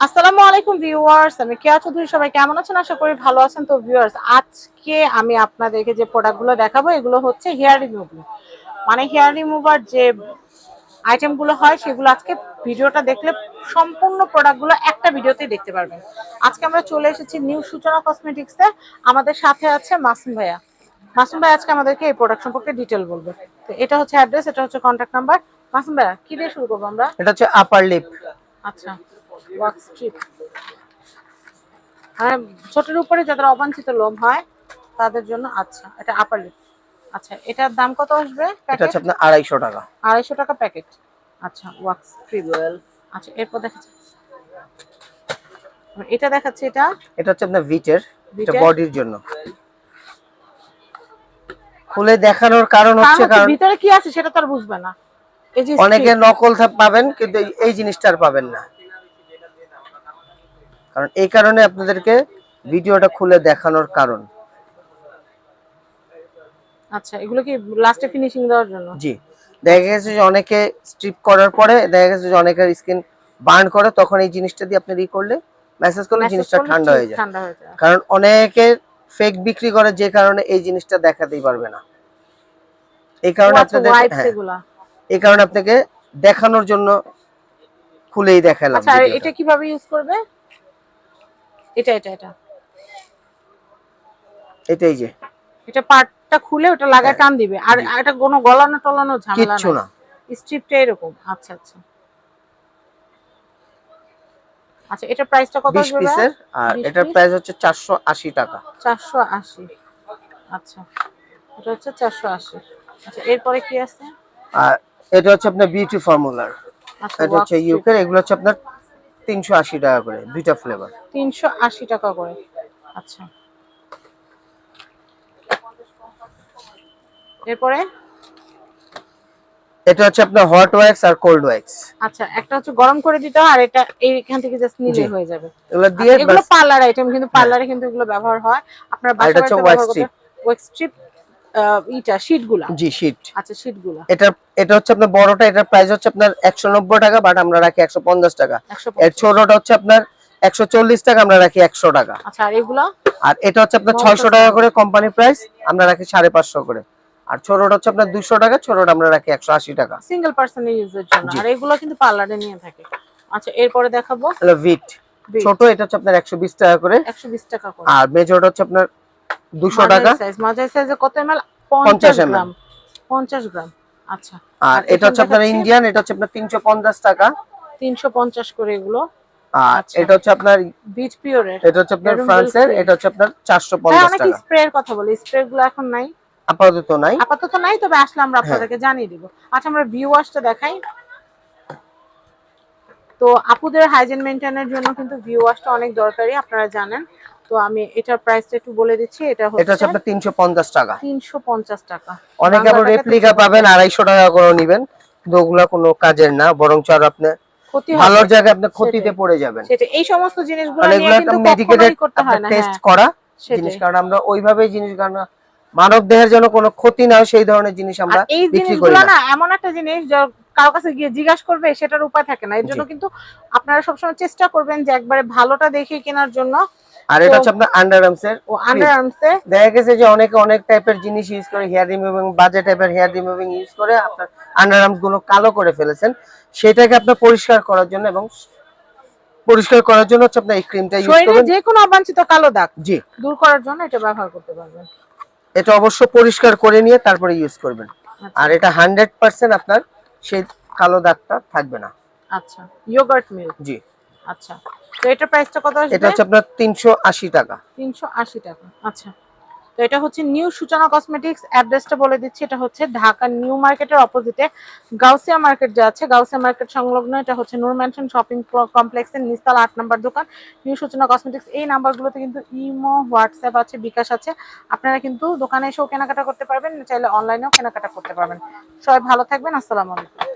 আসসালামু আলাইকুম ভিউয়ার্স আমি কেয়া চৌধুরী সবাই কেমন আছেন? আশা করি ভালো আছেন। তো ভিউয়ার্স আজকে আমি আপনাদেরকে যে প্রোডাক্টগুলো দেখাবো এগুলো হচ্ছে হেয়ার রিমুভার। মানে হেয়ার রিমুভার যে আইটেমগুলো হয় সেগুলো আজকে ভিডিওটা দেখলে সম্পূর্ণ প্রোডাক্টগুলো একটা ভিডিওতেই দেখতে পারবেন। আজকে আমরা চলে এসেছি নিউ সূচনা কসমেটিক্সে আমাদের সাথে আছে মাসুম ভাইয়া। মাসুম ভাই আজকে আমাদেরকে এই প্রোডাক্ট সম্পর্কে ডিটেল বলবে। তো এটা হচ্ছে অ্যাড্রেস এটা হচ্ছে কন্ট্যাক্ট নাম্বার। মাসুম ভাইয়া কি দিয়ে শুরু করব আমরা? এটা হচ্ছে আপার লিপ আচ্ছা। ওয়াক স্ট্রিপ মানে ছোটের উপরে যাদের অবাঞ্ছিত লোম হয় তাদের জন্য আচ্ছা এটা আপার লিপ আচ্ছা এটার দাম কত আসবে এটা হচ্ছে আপনার আড়াইশো টাকা। আড়াইশো টাকা প্যাকেট। আচ্ছা ওয়াক স্ট্রিপ আচ্ছা এরপর দেখাচ্ছে। এটা দেখাচ্ছে এটা? এটা হচ্ছে আপনার ভিটের এটা বডির জন্য। খুলে দেখানোর কারণ হচ্ছে কারণ ভিতরে কি আছে সেটা তো আর বুঝবে না। এই যে অনেকে নকল পাবেন কিন্তু এই- এই জিনিসটা আর পাবেন না। কারণ এই কারণে আপনাদেরকে ভিডিওটা খুলে দেখানোর কারণ। আচ্ছা এগুলো কি লাস্টে ফিনিশিং দেওয়ার জন্য? জি। দেখা গেছে যে অনেকে স্ট্রিপ করার পরে দেখা গেছে যে অনেকের স্কিন বার্ন করে তখন এই জিনিসটা দিয়ে আপনি ই করলে মেসেজ করলে জিনিসটা ঠান্ডা হয়ে যায়। ঠান্ডা হয়ে যায়। কারণ অনেকে ফেক বিক্রি করে যে কারণে এই জিনিসটা দেখাতেই পারবে না। এই কারণে আপনাদের ওয়াইপস হ্যাঁ, এই কারণে আপনাকে দেখানোর জন্য খুলেই দেখালাম আচ্ছা এটা কীভাবে ইউজ করবে? এটা এটা এটা। এটাই যে। এটা পার্টটা খুলে ওটা লাগায় হ্যাঁ। টান দিবে। আর এটা কোনো গলানো টলানো ঝামেলা কিচ্ছু না। স্ট্রিপটা এরকম। আচ্ছা আচ্ছা। আচ্ছা এটার প্রাইসটা কত আসবে পিসের আর 20 এটার প্রাইস হচ্ছে চারশো আশি টাকা। চারশো আশি। আচ্ছা এটা হচ্ছে চারশো আশি। আচ্ছা এরপরে কি আছে? আর এটা হচ্ছে আপনার বিউটি ফর্মুলার আচ্ছা এটা হচ্ছে ইউকের এগুলো হচ্ছে আপনার তিনশো আশি টাকা করে দুইটা ফ্লেভার তিনশো আশি টাকা করে। আচ্ছা। এরপরে? এটা হচ্ছে আপনার হট ওয়্যাক্স আর কোল্ড ওয়্যাক্স আচ্ছা একটা হচ্ছে গরম করে দিতে হয় আর এটা এইখান থেকে জাস্ট নিলে হয়ে যাবে। এগুলো দিয়ে আচ্ছা, এগুলো পার্লার আইটেম কিন্তু পার্লারে কিন্তু এগুলো ব্যবহার হয়। আপনার আর এটা হচ্ছে বাড়িতে ব্যবহার wax স্ট্রিপ ইটা শীটগুলা? জি শীট আচ্ছা শীটগুলা। এটা এটা হচ্ছে আপনার বড়টা এটার প্রাইস হচ্ছে আপনার একশো নব্বই টাকা বাট আমরা রাখি একশো পঞ্চাশ টাকা। এর ছোটটা হচ্ছে আপনার একশো চল্লিশ টাকা আমরা রাখি একশো টাকা। আচ্ছা আর এটা হচ্ছে আপনার ছয়শো টাকা করে কোম্পানি প্রাইস আমরা রাখি সাড়ে পাঁচশো করে। আর ছোটটা হচ্ছে আপনার দুশো টাকা ছোটটা আমরা রাখি একশো আশি টাকা। সিঙ্গেল পার্সনের ইউজের জন্য। আর এগুলো কিন্তু পার্লারে নিয়ে থাকে। আচ্ছা এরপরে দেখাবো। হলো ভিট ছোট এটা হচ্ছে আপনার একশো বিশ টাকা করে। একশো বিশ টাকা করে। আর মেজরটা হচ্ছে আপনার দুশো টাকা। সাইজ মাঝারি সাইজে কত এমএল 50 পঞ্চাশ গ্রাম পঞ্চাশ গ্রাম আচ্ছা। আর এটা হচ্ছে আপনার ইন্ডিয়ান এটা হচ্ছে আপনার তিনশো পঞ্চাশ টাকা। তিনশো পঞ্চাশ করে এগুলো। আর আচ্ছা। এটা হচ্ছে আপনার বিচ পিওরের এটা হচ্ছে আপনার ফ্রান্সের এটা হচ্ছে আপনার চারশো পঞ্চাশ অনেকে টাকা। কথা বলে। স্প্রে গুলো এখন নাই। আপাতত নাই। আপাতত নাই তবে আসলে আমরা হ্যাঁ। আপনাদেরকে জানিয়ে দিব। আচ্ছা আমরা দেখাই। তো আপুদের হাইজিন মেনটেনের জন্য কিন্তু অনেক দরকারি আপনারা জানেন। তো আমি এটার প্রাইসটা একটু বলে দিচ্ছি এটা হচ্ছে এটা হচ্ছে আপনার তিনশো পঞ্চাশ টাকা। তিনশো পঞ্চাশ টাকা। অনেকে আবার রেপ্লিকা পাবেন আড়াইশো টাকা করে নিবেন কিন্তু ওগুলা কোনো কাজের না বরঞ্চ আর আপনি ক্ষতি ভালোর হবে। জায়গায় আপনি ক্ষতিতে পড়ে যাবেন। সেটা এই সমস্ত জিনিসগুলো কারণ নিয়ে কিন্তু মেডিকেটেড করতে হয় না টেস্ট হ্যাঁ। করা জিনিস কারণ আমরা ওইভাবে জিনিস কারণ মানব দেহের জন্য কোনো ক্ষতি না সেই ধরনের জিনিস আমরা এই বিক্রি করি না। না এমন একটা জিনিস যা কারও কাছে গিয়ে জিজ্ঞাসা করবে সেটার উপায় থাকে না। এর জন্য কিন্তু আপনারা সবসময় চেষ্টা করবেন যে একবারে ভালোটা দেখে কেনার জন্য আর এটা হচ্ছে আপনার আন্ডার আর্মসের ও আন্ডার আর্মসে দেখা গেছে যে অনেকে অনেক টাইপের জিনিস ইউজ করে হেয়ার রিমুভিং বাজে টাইপের হেয়ার রিমুভিং ইউজ করে আপনার আন্ডার আর্মসগুলো কালো করে ফেলেছেন। সেটাকে আপনার পরিষ্কার করার জন্য এবং পরিষ্কার করার জন্য হচ্ছে আপনার এই ক্রিমটা ইউজ করবেন। যে কোনো অবাঞ্ছিত কালো দাগ জি। দূর করার জন্য এটা ব্যবহার করতে পারবেন। এটা অবশ্য পরিষ্কার করে নিয়ে তারপরে ইউজ করবেন। আচ্ছা, আর এটা হান্ড্রেড পার্সেন্ট আপনার সেই কালো দাগটা থাকবে না। আচ্ছা। ইয়োগার্ট মিল্ক জি। আচ্ছা। তো এটার প্রাইসটা কত এটা আসবে হচ্ছে আপনার তিনশো আশি টাকা। তিনশো আশি টাকা আচ্ছা। তো এটা হচ্ছে নিউ সূচনা কসমেটিক্স অ্যাড্রেসটা বলে দিচ্ছি এটা হচ্ছে ঢাকা নিউ মার্কেটের অপোজিটে গাউসিয়া মার্কেট যে আছে গাউসিয়া মার্কেট সংলগ্ন এটা হচ্ছে নূর ম্যানশন শপিং কমপ্লেক্সের নিস্তাল আট নাম্বার দোকান। নিউ সূচনা কসমেটিক্স এই নাম্বারগুলোতে কিন্তু ইমো হোয়াটসঅ্যাপ আছে বিকাশ আছে। আপনারা কিন্তু দোকানে এসেও কেনাকাটা করতে পারবেন চাইলে অনলাইনেও কেনাকাটা করতে পারবেন। সবাই ভালো থাকবেন আসসালামু আলাইকুম।